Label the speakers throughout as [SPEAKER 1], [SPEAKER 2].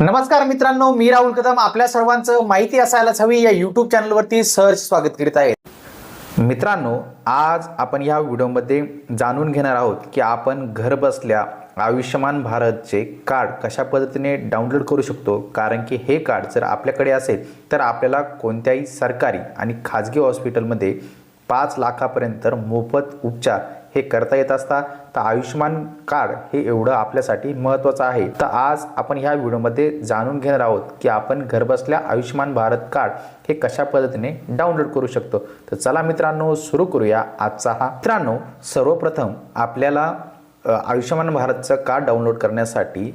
[SPEAKER 1] नमस्कार मित्रांनो मी राहुल कदम. आपल्या सर्वांचं माहिती असायलाच हवी. या यूट्यूब चॅनलवरती सहज स्वागत करीत आहे. मित्रांनो आज आपण या व्हिडिओमध्ये जाणून घेणार आहोत की आपण घर बसल्या आयुष्यमान भारतचे कार्ड कशा पद्धतीने डाउनलोड करू शकतो? कारण की हे कार्ड जर आपल्याकडे असेल तर आपल्याला कोणत्याही सरकारी आणि खाजगी हॉस्पिटलमध्ये पाच लाखापर्यंत मोफत उपचार हे करता येत असता तर आयुष्यमान कार्ड हे एवढं आपल्यासाठी महत्त्वाचं आहे. तर आज आपण ह्या व्हिडिओमध्ये जाणून घेणार आहोत की आपण घरबसल्या आयुष्यमान भारत कार्ड हे कशा पद्धतीने डाउनलोड करू शकतो. तर चला मित्रांनो सुरू करूया आजचा हा. मित्रांनो सर्वप्रथम आपल्याला आयुष्यमान भारतचं कार्ड डाउनलोड करण्यासाठी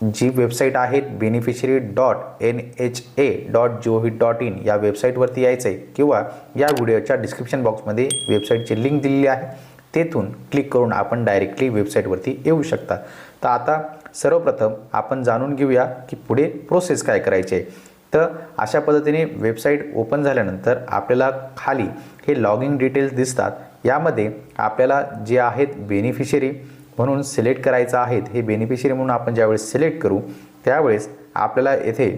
[SPEAKER 1] जी वेबसाईट आहे beneficiary dot N H A dot G O V dot in या वेबसाईटवरती यायचं आहे किंवा या व्हिडिओच्या डिस्क्रिप्शन बॉक्समध्ये वेबसाईटची लिंक दिलेली आहे. तेथून क्लिक करून आपण डायरेक्टली वेबसाईटवरती येऊ शकता. तर आता सर्वप्रथम आपण जाणून घेऊया की पुढे प्रोसेस काय करायची. आहे तर अशा पद्धतीने वेबसाईट ओपन झाल्यानंतर आपल्याला खाली हे लॉग इन डिटेल्स दिसतात. यामध्ये आपल्याला जे आहेत बेनिफिशरी म्हणून सिलेक्ट करायचं आहेत हे बेनिफिशरी म्हणून आपण ज्यावेळेस सिलेक्ट करू त्यावेळेस आपल्याला येथे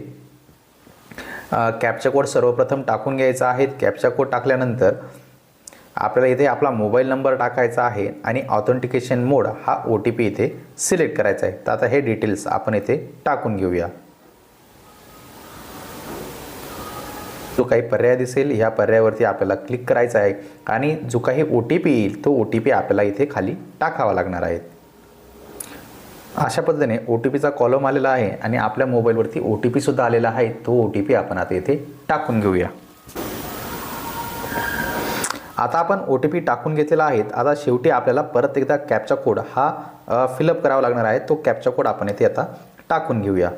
[SPEAKER 1] कॅपचा कोड सर्वप्रथम टाकून घ्यायचा आहे. कॅपचा कोड टाकल्यानंतर आपल्याला इथे आपला मोबाईल नंबर टाकायचा आहे आणि ऑथेंटिकेशन मोड हा ओ टी पी इथे सिलेक्ट करायचा आहे. तर आता हे डिटेल्स आपण इथे टाकून घेऊया. जो काही पर्याय दिसेल ह्या पर्यायावरती आपल्याला क्लिक करायचा आहे. आणि जो काही ओ टी पी येईल तो ओ टी पी आपल्याला इथे खाली टाकावा लागणार आहे. अशा पद्धतीने ओ टी पीचा कॉलम आलेला आहे आणि आपल्या मोबाईलवरती ओ टी पीसुद्धा आलेला आहे. तो ओ टी पी आपण आता इथे टाकून घेऊया. आता आपण ओ टी पी टाकून घेतलेला आहे. आता शेवटी आपल्याला परत एकदा कॅपचा कोड हा फिलअप करावा लागणार आहे. तो कॅपचा कोड आपण येथे आता टाकून घेऊया.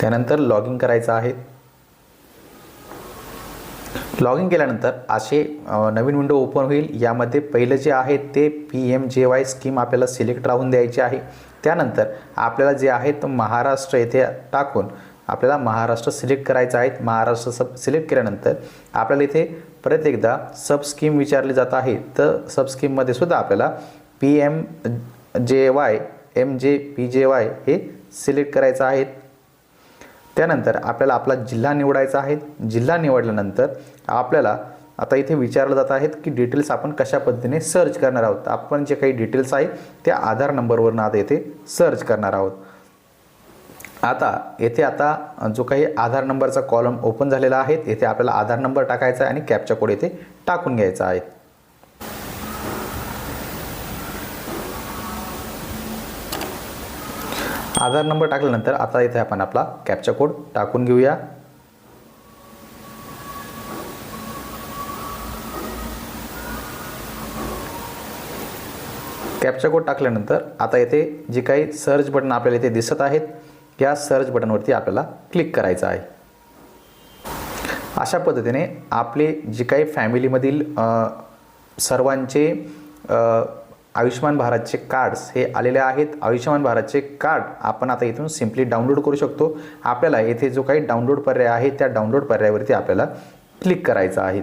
[SPEAKER 1] त्यानंतर लॉग इन करायचं आहे. लॉग इन केल्यानंतर असे नवीन विंडो ओपन होईल. यामध्ये पहिलं जे आहे ते P M J Y scheme आपल्याला सिलेक्ट राहून द्यायची आहे. त्यानंतर आपल्याला जे आहे तर महाराष्ट्र येथे टाकून आपल्याला महाराष्ट्र सिलेक्ट करायचं आहे. महाराष्ट्र सब सिलेक्ट केल्यानंतर आपल्याला इथे परत एकदा सब स्कीम विचारली जात आहे. तर सब स्कीममध्ये सुद्धा आपल्याला P M J Y M J P J Y हे सिलेक्ट करायचं आहे. त्यानंतर आपल्याला आपला जिल्हा निवडायचा आहे. जिल्हा निवडल्यानंतर आपल्याला आता इथे विचारलं जात आहेत की डिटेल्स आपण कशा पद्धतीने सर्च करणार आहोत. आपण जे काही डिटेल्स आहे त्या आधार नंबरवरनं आता येथे सर्च करणार आहोत. आता येथे आता जो काही आधार नंबरचा कॉलम ओपन झालेला आहे येथे आपल्याला आधार नंबर टाकायचा आहे आणि कॅपचा कोड येथे टाकून घ्यायचा आहे. आधार नंबर टाकल्यानंतर आता इथे आपण आपला कॅपचा कोड टाकून घेऊया. कॅपचा कोड टाकल्यानंतर आता येथे जे काही सर्च बटन आपल्याला इथे दिसत आहेत या सर्च बटनवरती आपल्याला क्लिक करायचं आहे. अशा पद्धतीने आपले जे काही फॅमिलीमधील सर्वांचे आयुष्यमान भारतचे कार्ड्स हे आलेले आहेत. आयुष्यमान भारतचे कार्ड आपण आता इथून सिम्पली डाउनलोड करू शकतो. आपल्याला येथे जो काही डाउनलोड पर्याय आहे त्या डाउनलोड पर्यायावरती आपल्याला क्लिक करायचं आहे.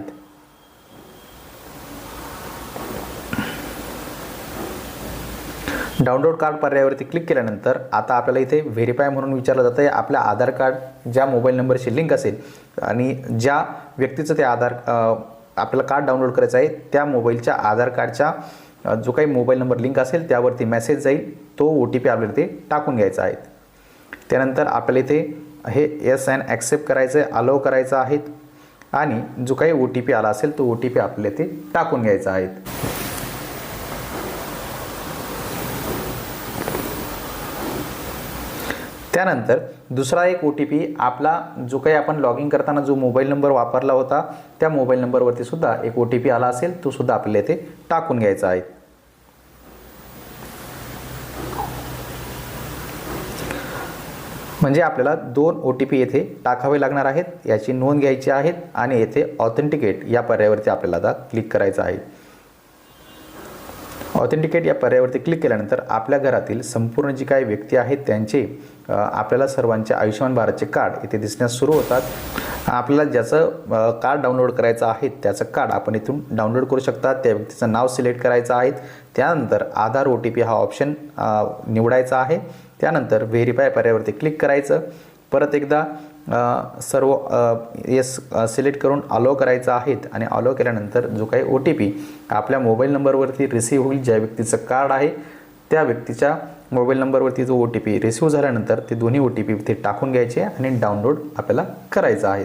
[SPEAKER 1] डाउनलोड कार्ड पर्यायावरती क्लिक केल्यानंतर आता आपल्याला इथे व्हेरीफाय म्हणून विचारलं जातं आहे आपल्या आधार कार्ड ज्या मोबाईल नंबरशी लिंक असेल आणि ज्या व्यक्तीचं ते आधार आपल्याला कार्ड डाउनलोड करायचं आहे त्या मोबाईलच्या आधार कार्डच्या जो काही मोबाईल नंबर लिंक असेल त्यावरती मेसेज जाईल. तो ओ टी पी आपल्याला ते टाकून घ्यायचा आहे. त्यानंतर आपल्याला इथे हे एस अँड ॲक्सेप्ट करायचं आहे अलाव करायचं आहेत आणि जो काही ओ टी पी आला असेल तो ओ टी पी आपल्याला ते टाकून घ्यायचा आहे. त्यानंतर दुसरा एक ओ टी पी आपला जो काही आपण लॉग इन करताना जो मोबाईल नंबर वापरला होता त्या मोबाईल नंबरवरती सुद्धा एक ओ टी पी आला असेल तो सुद्धा आपल्याला इथे टाकून घ्यायचा आहे. म्हणजे आपल्याला दोन ओ टी पी येथे टाकावे लागणार आहेत याची नोंद घ्यायची आहेत आणि येथे ऑथेंटिकेट या पर्यायावरती आपल्याला आता क्लिक करायचं आहे. ऑथेंटिकेट या पर्यायावरती क्लिक केल्यानंतर आपल्या घरातील संपूर्ण जी काही व्यक्ती आहेत त्यांचे आपल्याला सर्वांचे आयुष्यमान भारतचे कार्ड इथे दिसण्यास सुरू होतात. आपल्याला ज्याचं कार्ड डाउनलोड करायचं आहे त्याचं कार्ड आपण इथून डाउनलोड करू शकता. त्या व्यक्तीचं नाव सिलेक्ट करायचं आहे. त्यानंतर आधार ओ टी पी हा ऑप्शन निवडायचा आहे. त्यानंतर व्हेरीफाय पर्यायावरती क्लिक करायचं. परत एकदा सर्व येस सिलेक्ट करून अलो करायचं आहेत आणि अलो केल्यानंतर जो काही ओ टी पी आपल्या मोबाईल नंबरवरती रिसीव्ह होईल ज्या व्यक्तीचं कार्ड आहे त्या व्यक्तीच्या मोबाईल नंबरवरती जो ओ टी पी रिसीव्ह झाल्यानंतर ते दोन्ही ओ टी पी ते टाकून घ्यायचे आणि डाउनलोड आपल्याला करायचं आहे.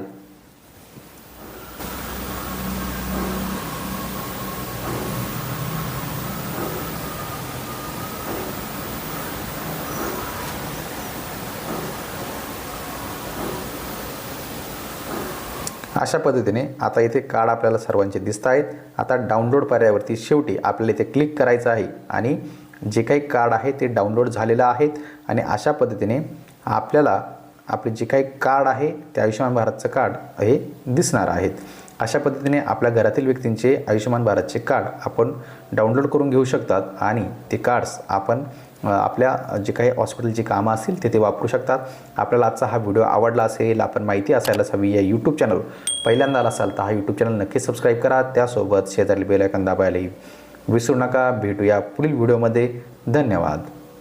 [SPEAKER 1] अशा पद्धतीने आता इथे कार्ड आपल्याला सर्वांचे दिसत आहेत. आता डाउनलोड पर्यायावरती शेवटी आपल्याला इथे क्लिक करायचं आहे आणि जे काही कार्ड आहे ते डाउनलोड झालेलं आहेत आणि अशा पद्धतीने आपल्याला आपले जे काही कार्ड आहे ते आयुष्यमान भारतचं कार्ड हे दिसणार आहेत. अशा पद्धतीने आपल्या घरातील व्यक्तींचे आयुष्यमान भारतचे कार्ड आपण डाउनलोड करून घेऊ शकतात आणि ते कार्ड्स आपण आपल्या जे काही हॉस्पिटलची कामं असतील ते ते वापरू शकतात. आपल्याला आजचा हा व्हिडिओ आवडला असेल आपण माहिती असायलाच हवी या यूट्यूब चॅनल पहिल्यांदा आला असाल तर हा यूट्यूब चॅनल नक्की सबस्क्राईब करा. त्यासोबत शेजारी बेलायकन दाबायलाही विसरू नका. भेटूया पुढील व्हिडिओमध्ये धन्यवाद.